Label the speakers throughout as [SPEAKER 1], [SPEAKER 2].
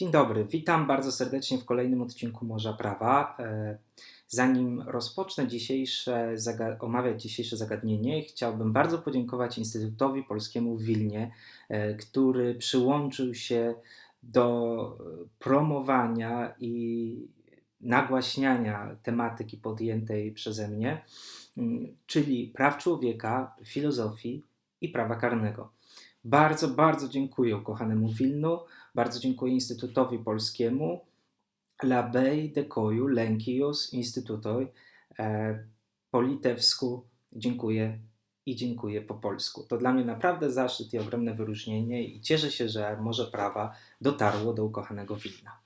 [SPEAKER 1] Dzień dobry, witam bardzo serdecznie w kolejnym odcinku Morza Prawa. E, Zanim rozpocznę dzisiejsze, omawiać dzisiejsze zagadnienie, chciałbym bardzo podziękować Instytutowi Polskiemu w Wilnie, e, który przyłączył się do promowania i nagłaśniania tematyki podjętej przeze mnie, czyli praw człowieka, filozofii i prawa karnego. Bardzo, bardzo dziękuję kochanemu Wilnu, bardzo dziękuję Instytutowi Polskiemu, Labej Dekoju Lenkijus Instytutoj e, po litewsku dziękuję i dziękuję po polsku. To dla mnie naprawdę zaszczyt i ogromne wyróżnienie i cieszę się, że Morze Prawa dotarło do ukochanego Wilna.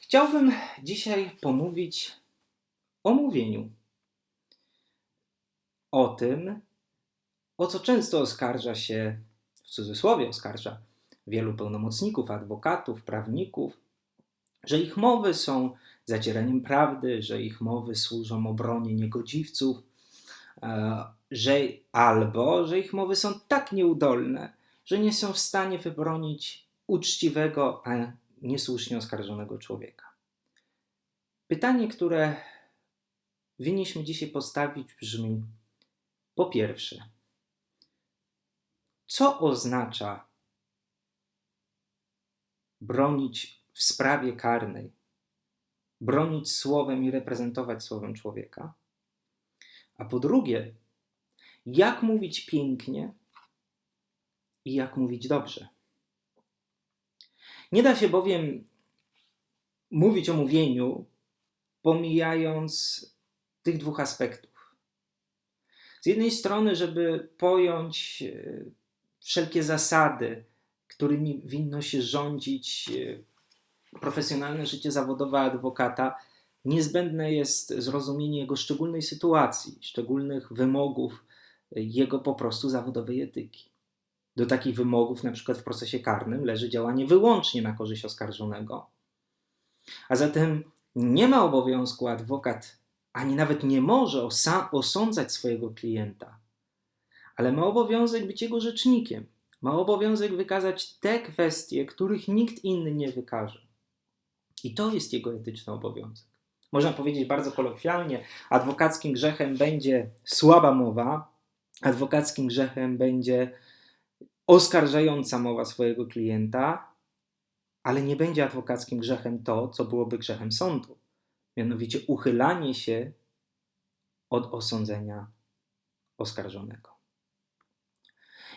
[SPEAKER 1] Chciałbym dzisiaj pomówić o mówieniu. O tym, o co często oskarża się, w cudzysłowie oskarża, wielu pełnomocników, adwokatów, prawników, że ich mowy są zacieraniem prawdy, że ich mowy służą obronie niegodziwców, e, że albo że ich mowy są tak nieudolne, że nie są w stanie wybronić uczciwego, a niesłusznie oskarżonego człowieka. Pytanie, które winniśmy dzisiaj postawić, brzmi: po pierwsze, co oznacza bronić w sprawie karnej, bronić słowem i reprezentować słowem człowieka? A po drugie, jak mówić pięknie i jak mówić dobrze? Nie da się bowiem mówić o mówieniu, pomijając tych dwóch aspektów. Z jednej strony, żeby pojąć e, wszelkie zasady, którymi winno się rządzić e, profesjonalne życie zawodowe adwokata, niezbędne jest zrozumienie jego szczególnej sytuacji, szczególnych wymogów e, jego po prostu zawodowej etyki. Do takich wymogów, na przykład w procesie karnym, leży działanie wyłącznie na korzyść oskarżonego. A zatem nie ma obowiązku adwokat ani nawet nie może osądzać swojego klienta, ale ma obowiązek być jego rzecznikiem. Ma obowiązek wykazać te kwestie, których nikt inny nie wykaże. I to jest jego etyczny obowiązek. Można powiedzieć bardzo kolokwialnie: adwokackim grzechem będzie słaba mowa, adwokackim grzechem będzie oskarżająca mowa swojego klienta, ale nie będzie adwokackim grzechem to, co byłoby grzechem sądu, mianowicie uchylanie się od osądzenia oskarżonego.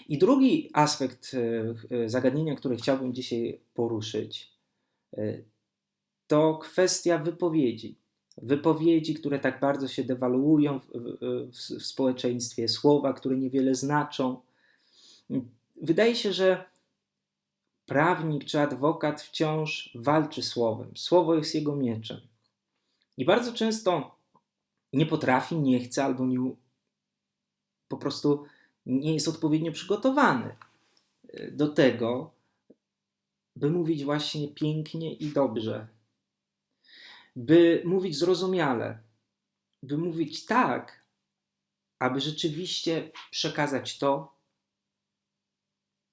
[SPEAKER 1] I drugi aspekt e, e, zagadnienia, które chciałbym dzisiaj poruszyć, e, to kwestia wypowiedzi. Wypowiedzi, które tak bardzo się dewaluują w, w, w społeczeństwie, słowa, które niewiele znaczą. Wydaje się, że prawnik czy adwokat wciąż walczy słowem. Słowo jest jego mieczem. I bardzo często nie potrafi, nie chce albo nie, po prostu nie jest odpowiednio przygotowany e, do tego, by mówić właśnie pięknie i dobrze, by mówić zrozumiale, by mówić tak, aby rzeczywiście przekazać to,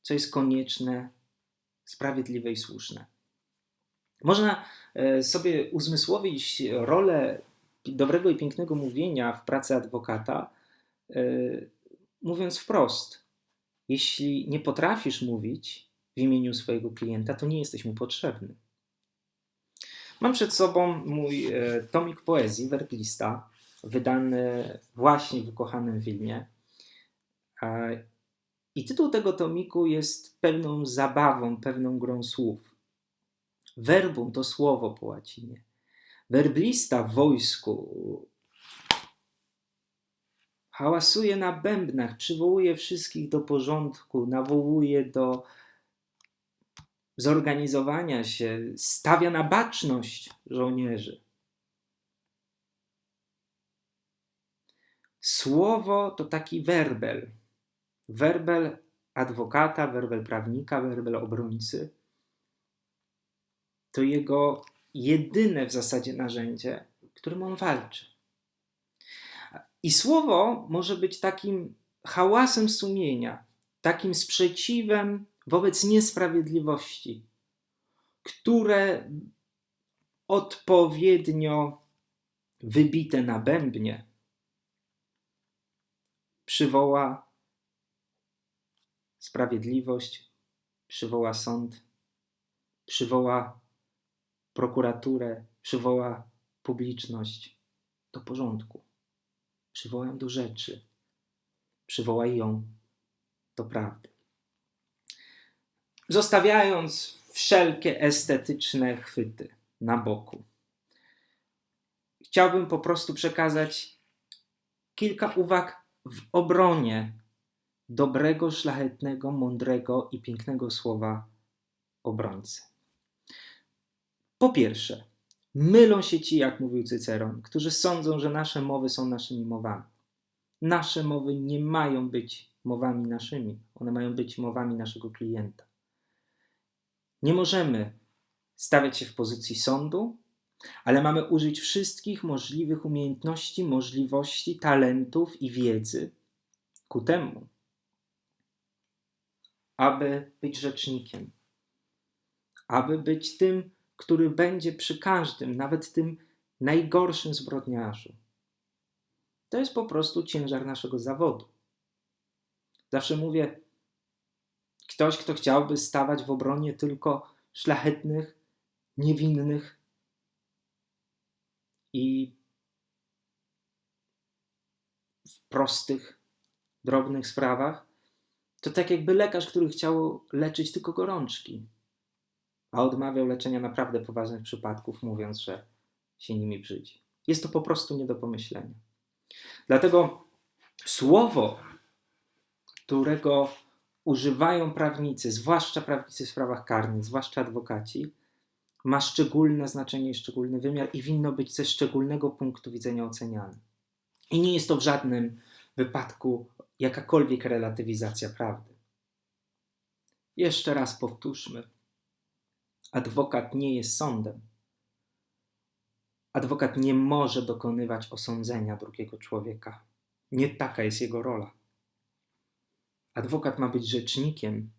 [SPEAKER 1] co jest konieczne, sprawiedliwe i słuszne. Można e, sobie uzmysłowić rolę dobrego i pięknego mówienia w pracy adwokata, e, mówiąc wprost. Jeśli nie potrafisz mówić w imieniu swojego klienta, to nie jesteś mu potrzebny. Mam przed sobą mój e, tomik poezji, werblista, wydany właśnie w ukochanym filmie. I tytuł tego tomiku jest pewną zabawą, pewną grą słów. Verbum to słowo po łacinie. Werblista w wojsku hałasuje na bębnach, przywołuje wszystkich do porządku, nawołuje do zorganizowania się, stawia na baczność żołnierzy. Słowo to taki werbel. Werbel adwokata, werbel prawnika, werbel obrońcy. To jego jedyne w zasadzie narzędzie, którym on walczy. I słowo może być takim hałasem sumienia, takim sprzeciwem wobec niesprawiedliwości, które odpowiednio wybite na bębnie przywoła sprawiedliwość, przywoła sąd, przywoła prokuraturę, przywoła publiczność do porządku, przywoła ją do rzeczy, przywoła ją do prawdy. Zostawiając wszelkie estetyczne chwyty na boku, chciałbym po prostu przekazać kilka uwag w obronie dobrego, szlachetnego, mądrego i pięknego słowa obrońcy. Po pierwsze, mylą się ci, jak mówił Cyceron, którzy sądzą, że nasze mowy są naszymi mowami. Nasze mowy nie mają być mowami naszymi, one mają być mowami naszego klienta. Nie możemy stawiać się w pozycji sądu, ale mamy użyć wszystkich możliwych umiejętności, możliwości, talentów i wiedzy ku temu, aby być rzecznikiem, aby być tym, który będzie przy każdym, nawet tym najgorszym zbrodniarzu. To jest po prostu ciężar naszego zawodu. Zawsze mówię, ktoś, kto chciałby stawać w obronie tylko szlachetnych, niewinnych i w prostych, drobnych sprawach, to tak jakby lekarz, który chciał leczyć tylko gorączki, a odmawiał leczenia naprawdę poważnych przypadków, mówiąc, że się nimi brzydzi. Jest to po prostu nie do pomyślenia. Dlatego słowo, którego używają prawnicy, zwłaszcza prawnicy w sprawach karnych, zwłaszcza adwokaci, ma szczególne znaczenie i szczególny wymiar i winno być ze szczególnego punktu widzenia oceniane. I nie jest to w żadnym wypadku jakakolwiek relatywizacja prawdy. Jeszcze raz powtórzmy. Adwokat nie jest sądem. Adwokat nie może dokonywać osądzenia drugiego człowieka. Nie taka jest jego rola. Adwokat ma być rzecznikiem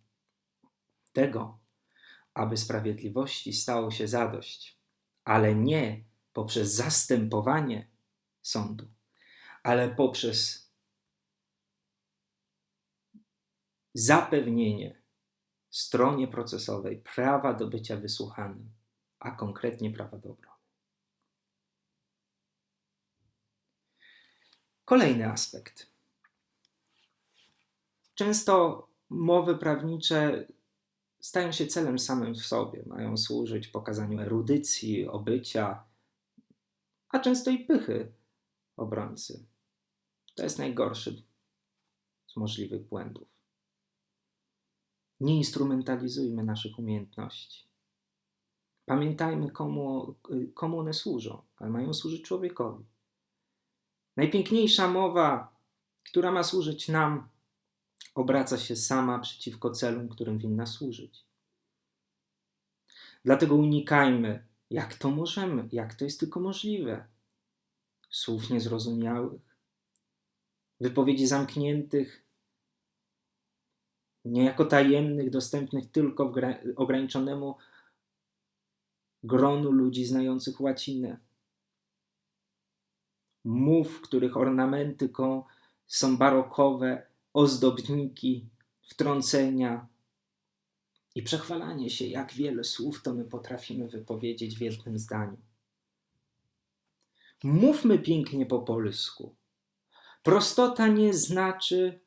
[SPEAKER 1] tego, aby sprawiedliwości stało się zadość, ale nie poprzez zastępowanie sądu, ale poprzez zapewnienie stronie procesowej prawa do bycia wysłuchanym, a konkretnie prawa do obrony. Kolejny aspekt. Często mowy prawnicze stają się celem samym w sobie, mają służyć pokazaniu erudycji, obycia, a często i pychy obrońcy. To jest najgorszy z możliwych błędów. Nie instrumentalizujmy naszych umiejętności. Pamiętajmy, komu, komu one służą, ale mają służyć człowiekowi. Najpiękniejsza mowa, która ma służyć nam, obraca się sama przeciwko celom, którym winna służyć. Dlatego unikajmy, jak to możemy, jak to jest tylko możliwe, słów niezrozumiałych, wypowiedzi zamkniętych, niejako tajemnych, dostępnych tylko ograniczonemu gronu ludzi znających łacinę. Mów, których ornamenty są barokowe, ozdobniki, wtrącenia i przechwalanie się, jak wiele słów to my potrafimy wypowiedzieć w jednym zdaniu. Mówmy pięknie po polsku. Prostota nie znaczy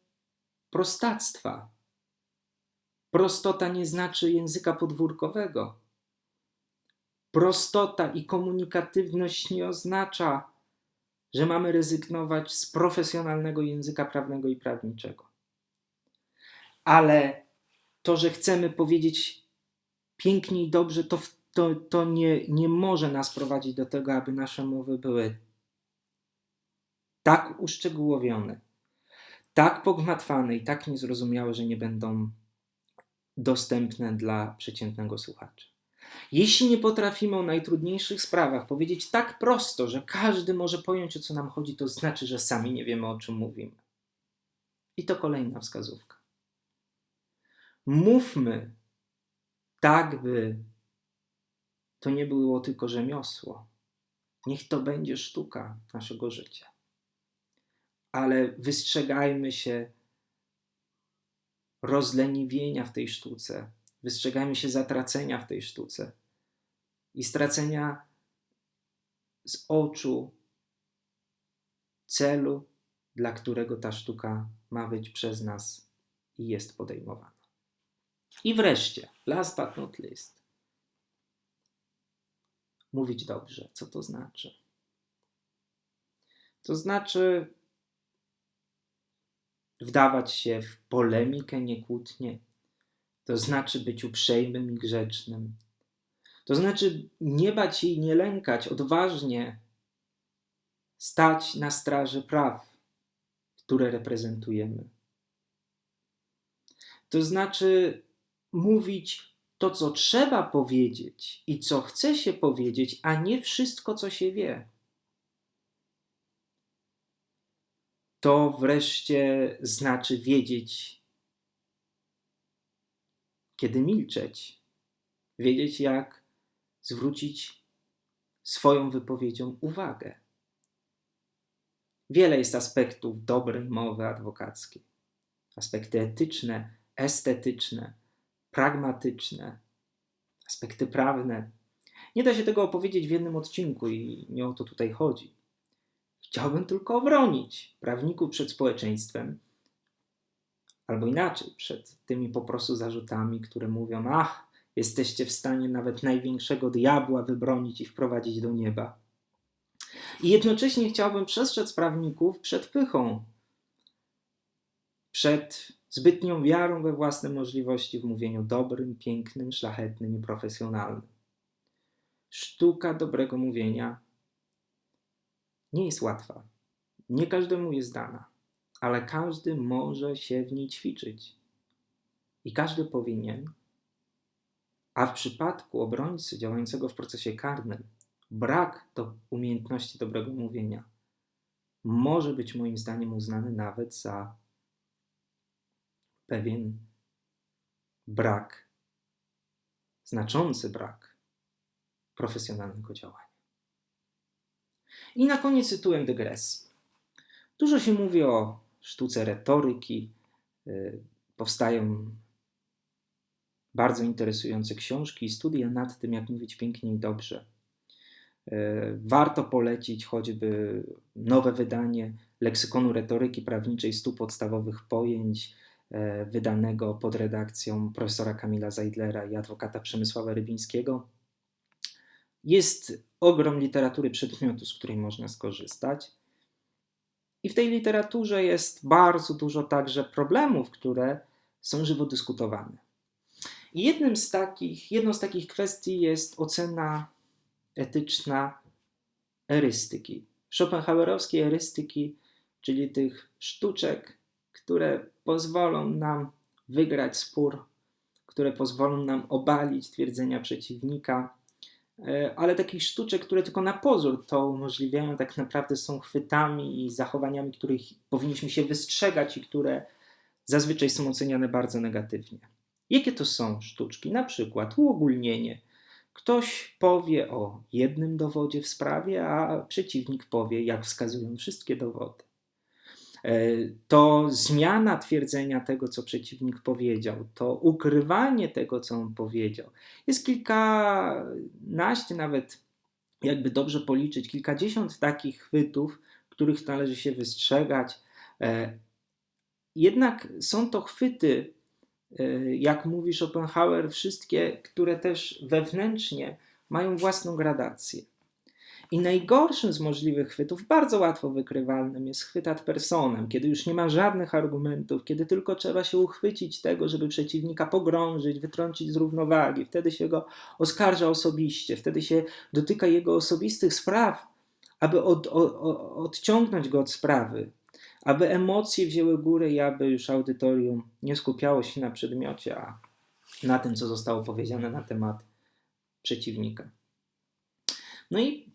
[SPEAKER 1] prostactwa. Prostota nie znaczy języka podwórkowego. Prostota i komunikatywność nie oznacza że mamy rezygnować z profesjonalnego języka prawnego i prawniczego. Ale to, że chcemy powiedzieć pięknie i dobrze, to, to, to nie, nie może nas prowadzić do tego, aby nasze mowy były tak uszczegółowione, tak pogmatwane i tak niezrozumiałe, że nie będą dostępne dla przeciętnego słuchacza. Jeśli nie potrafimy o najtrudniejszych sprawach powiedzieć tak prosto, że każdy może pojąć, o co nam chodzi, to znaczy, że sami nie wiemy, o czym mówimy. I to kolejna wskazówka. Mówmy tak, by to nie było tylko rzemiosło. Niech to będzie sztuka naszego życia. Ale wystrzegajmy się rozleniwienia w tej sztuce, wystrzegajmy się zatracenia w tej sztuce i stracenia z oczu celu, dla którego ta sztuka ma być przez nas i jest podejmowana. I wreszcie, last but not least, mówić dobrze. Co to znaczy? To znaczy wdawać się w polemikę, nie kłótnie. To znaczy być uprzejmym i grzecznym. To znaczy nie bać i nie lękać, odważnie stać na straży praw, które reprezentujemy. To znaczy mówić to, co trzeba powiedzieć i co chce się powiedzieć, a nie wszystko, co się wie. To wreszcie znaczy wiedzieć, kiedy milczeć, wiedzieć, jak zwrócić swoją wypowiedzią uwagę. Wiele jest aspektów dobrej mowy adwokackiej. Aspekty etyczne, estetyczne, pragmatyczne, aspekty prawne. Nie da się tego opowiedzieć w jednym odcinku i nie o to tutaj chodzi. Chciałbym tylko obronić prawników przed społeczeństwem, albo inaczej, przed tymi po prostu zarzutami, które mówią: Ach, jesteście w stanie nawet największego diabła wybronić i wprowadzić do nieba. I jednocześnie chciałbym przestrzec prawników przed pychą, przed zbytnią wiarą we własne możliwości w mówieniu dobrym, pięknym, szlachetnym i profesjonalnym. Sztuka dobrego mówienia nie jest łatwa. Nie każdemu jest dana, ale każdy może się w niej ćwiczyć. I każdy powinien, a w przypadku obrońcy działającego w procesie karnym, brak do umiejętności dobrego mówienia może być moim zdaniem uznany nawet za pewien brak, znaczący brak profesjonalnego działania. I na koniec tytułem dygresji. Dużo się mówi o sztuce retoryki, y, powstają bardzo interesujące książki i studia nad tym, jak mówić pięknie i dobrze. Y, warto polecić choćby nowe wydanie leksykonu retoryki prawniczej stu podstawowych pojęć E, wydanego pod redakcją profesora Kamila Zajdlera i adwokata Przemysława Rybińskiego. Jest ogrom literatury przedmiotu, z której można skorzystać. I w tej literaturze jest bardzo dużo także problemów, które są żywo dyskutowane. I jednym z takich, jedną z takich kwestii jest ocena etyczna erystyki. Schopenhauerowskiej erystyki, czyli tych sztuczek, które pozwolą nam wygrać spór, które pozwolą nam obalić twierdzenia przeciwnika, ale takich sztuczek, które tylko na pozór to umożliwiają, tak naprawdę są chwytami i zachowaniami, których powinniśmy się wystrzegać i które zazwyczaj są oceniane bardzo negatywnie. Jakie to są sztuczki? Na przykład uogólnienie. Ktoś powie o jednym dowodzie w sprawie, a przeciwnik powie, jak wskazują wszystkie dowody. E, to zmiana twierdzenia tego, co przeciwnik powiedział, to ukrywanie tego, co on powiedział. Jest kilkanaście, nawet jakby dobrze policzyć, kilkadziesiąt takich chwytów, których należy się wystrzegać. E, jednak są to chwyty, e, jak mówi Schopenhauer, wszystkie, które też wewnętrznie mają własną gradację. I najgorszym z możliwych chwytów, bardzo łatwo wykrywalnym, jest chwyt ad kiedy już nie ma żadnych argumentów, kiedy tylko trzeba się uchwycić tego, żeby przeciwnika pogrążyć, wytrącić z równowagi. Wtedy się go oskarża osobiście, wtedy się dotyka jego osobistych spraw, aby od, odciągnąć go od sprawy, aby emocje wzięły górę i aby już audytorium nie skupiało się na przedmiocie, a na tym, co zostało powiedziane na temat przeciwnika. No i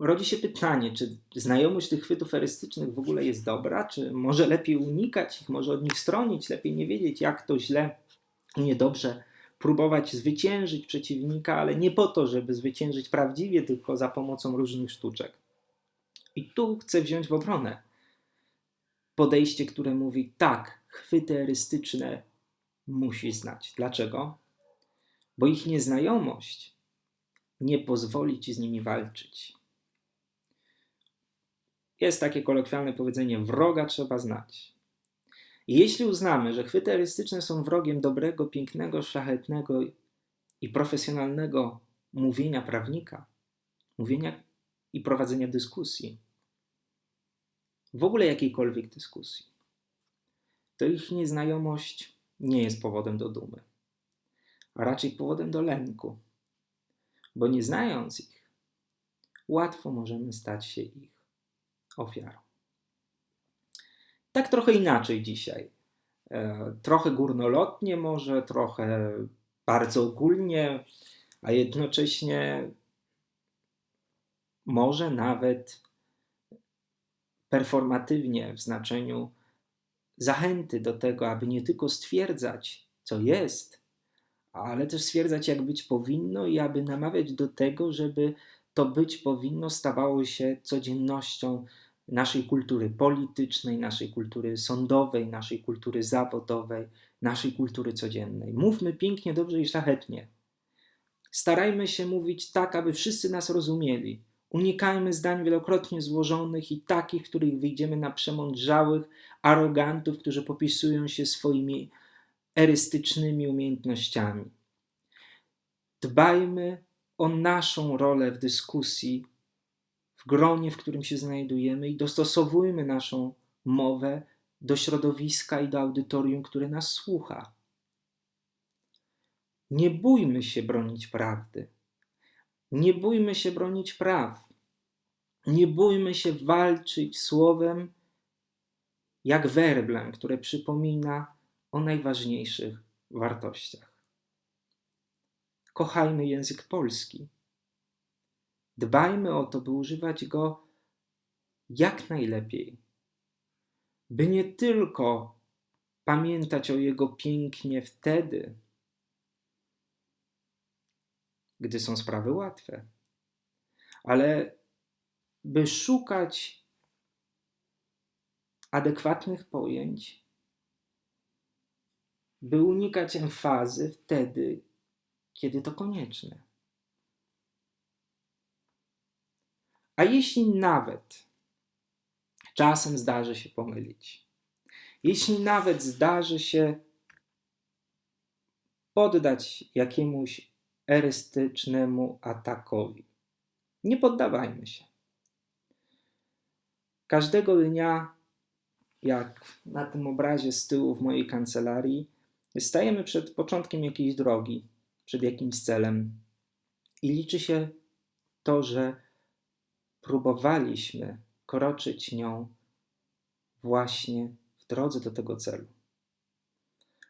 [SPEAKER 1] rodzi się pytanie, czy znajomość tych chwytów erystycznych w ogóle jest dobra, czy może lepiej unikać ich, może od nich stronić, lepiej nie wiedzieć, jak to źle i niedobrze próbować zwyciężyć przeciwnika, ale nie po to, żeby zwyciężyć prawdziwie, tylko za pomocą różnych sztuczek. I tu chcę wziąć w obronę podejście, które mówi tak, chwyty erystyczne musi znać. Dlaczego? Bo ich nieznajomość nie pozwoli ci z nimi walczyć. Jest takie kolokwialne powiedzenie: wroga trzeba znać. I jeśli uznamy, że chwyty erystyczne są wrogiem dobrego, pięknego, szlachetnego i profesjonalnego mówienia prawnika, mówienia i prowadzenia dyskusji, w ogóle jakiejkolwiek dyskusji, to ich nieznajomość nie jest powodem do dumy, a raczej powodem do lęku, bo nie znając ich, łatwo możemy stać się ich ofiarą. Tak trochę inaczej dzisiaj. E, trochę górnolotnie, może trochę bardzo ogólnie, a jednocześnie może nawet performatywnie w znaczeniu zachęty do tego, aby nie tylko stwierdzać, co jest, ale też stwierdzać, jak być powinno i aby namawiać do tego, żeby to być powinno stawało się codziennością naszej kultury politycznej, naszej kultury sądowej, naszej kultury zawodowej, naszej kultury codziennej. Mówmy pięknie, dobrze i szlachetnie. Starajmy się mówić tak, aby wszyscy nas rozumieli. Unikajmy zdań wielokrotnie złożonych i takich, których wyjdziemy na przemądrzałych arogantów, którzy popisują się swoimi erystycznymi umiejętnościami. Dbajmy o naszą rolę w dyskusji, w gronie, w którym się znajdujemy i dostosowujmy naszą mowę do środowiska i do audytorium, które nas słucha. Nie bójmy się bronić prawdy. Nie bójmy się bronić praw. Nie bójmy się walczyć słowem jak werblem, które przypomina o najważniejszych wartościach. Kochajmy język polski. Dbajmy o to, by używać go jak najlepiej, by nie tylko pamiętać o jego pięknie wtedy, gdy są sprawy łatwe, ale by szukać adekwatnych pojęć, by unikać emfazy wtedy, kiedy to konieczne. A jeśli nawet czasem zdarzy się pomylić, jeśli nawet zdarzy się poddać jakiemuś erystycznemu atakowi, nie poddawajmy się. Każdego dnia, jak na tym obrazie z tyłu w mojej kancelarii, stajemy przed początkiem jakiejś drogi, przed jakimś celem i liczy się to, że próbowaliśmy kroczyć nią właśnie w drodze do tego celu.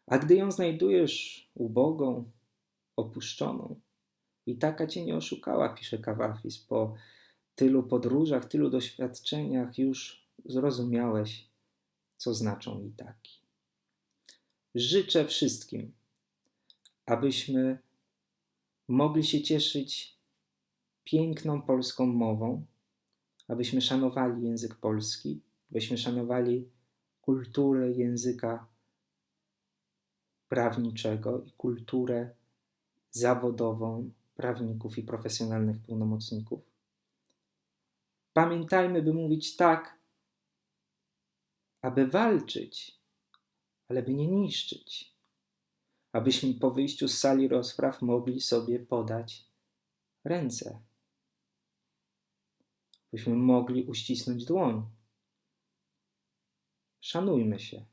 [SPEAKER 1] A gdy ją znajdujesz ubogą, opuszczoną, i taka cię nie oszukała, pisze Kawafis, po tylu podróżach, tylu doświadczeniach już zrozumiałeś, co znaczą i taki. Życzę wszystkim, abyśmy mogli się cieszyć piękną polską mową, abyśmy szanowali język polski, abyśmy szanowali kulturę języka prawniczego i kulturę zawodową prawników i profesjonalnych pełnomocników. Pamiętajmy, by mówić tak, aby walczyć, ale by nie niszczyć. Abyśmy po wyjściu z sali rozpraw mogli sobie podać ręce byśmy mogli uścisnąć dłoń. Szanujmy się,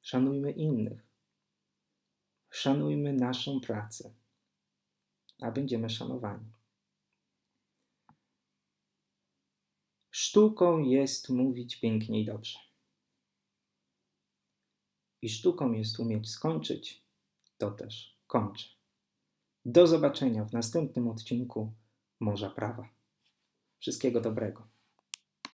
[SPEAKER 1] szanujmy innych, szanujmy naszą pracę, a będziemy szanowani. Sztuką jest mówić pięknie i dobrze. I sztuką jest umieć skończyć, to też kończę. Do zobaczenia w następnym odcinku Morza Prawa. Wszystkiego dobrego.